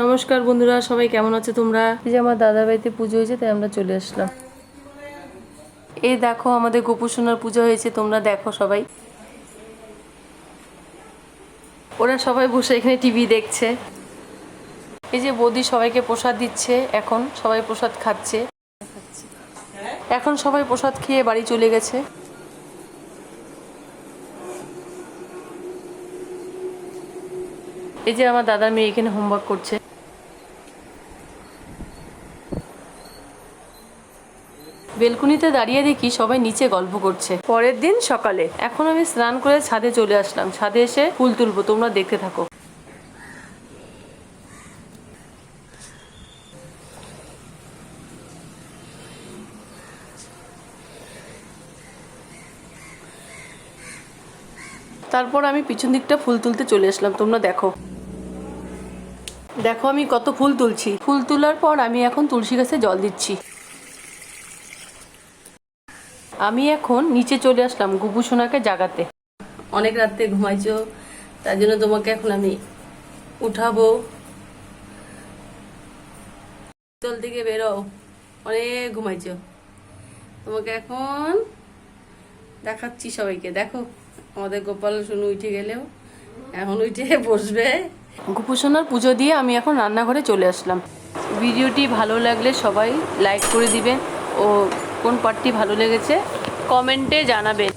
নমস্কার বন্ধুরা সবাই কেমন আছে তোমরা? এই যে আমার দাদা বাড়িতে পুজো হয়েছে তাই আমরা চলে আসলাম। এই দেখো আমাদের গোপুসোনার পুজো হয়েছে তোমরা দেখো সবাই। ওরা সবাই বসে এখানে টিভি দেখছে। এই যে বৌদি সবাইকে প্রসাদ দিচ্ছে এখন সবাই প্রসাদ খাচ্ছে। এখন সবাই প্রসাদ খেয়ে বাড়ি চলে গেছে। এই যে আমার দাদার মেয়ে এখানে হোমওয়ার্ক করছে। বেলকুনিতে দাঁড়িয়ে দেখি সবাই নিচে গল্প করছে। পরের দিন সকালে। এখন আমি স্নান করে ছাদে চলে আসলাম। ছাদে এসে ফুল তুলবো তোমরা দেখতে থাকো। তারপর আমি পিছন দিকটা ফুল তুলতে চলে আসলাম তোমরা দেখো। দেখো আমি কত ফুল তুলছি। ফুল তোলার পর আমি এখন তুলসী গাছে জল দিচ্ছি। আমি এখন নিচে চলে আসলাম গুপু সোনাকে জাগাতে। অনেক রাত্রে ঘুমাইছো, তার জন্য তোমাকে এখন আমি উঠাবো। তল থেকে বেরো, অনেক ঘুমাইছো। তোমাকে এখন দেখাচ্ছি সবাইকে। দেখো, আমাদের গোপাল শুনু উঠে গেলেও, এখন উঠে বসবে। গোপুসোনার পুজো দিয়ে আমি এখন রান্নাঘরে চলে আসলাম। ভিডিওটি ভালো লাগলে সবাই লাইক করে দিবেন ও কোন পার্টটি ভালো লেগেছে কমেন্টে জানাবেন।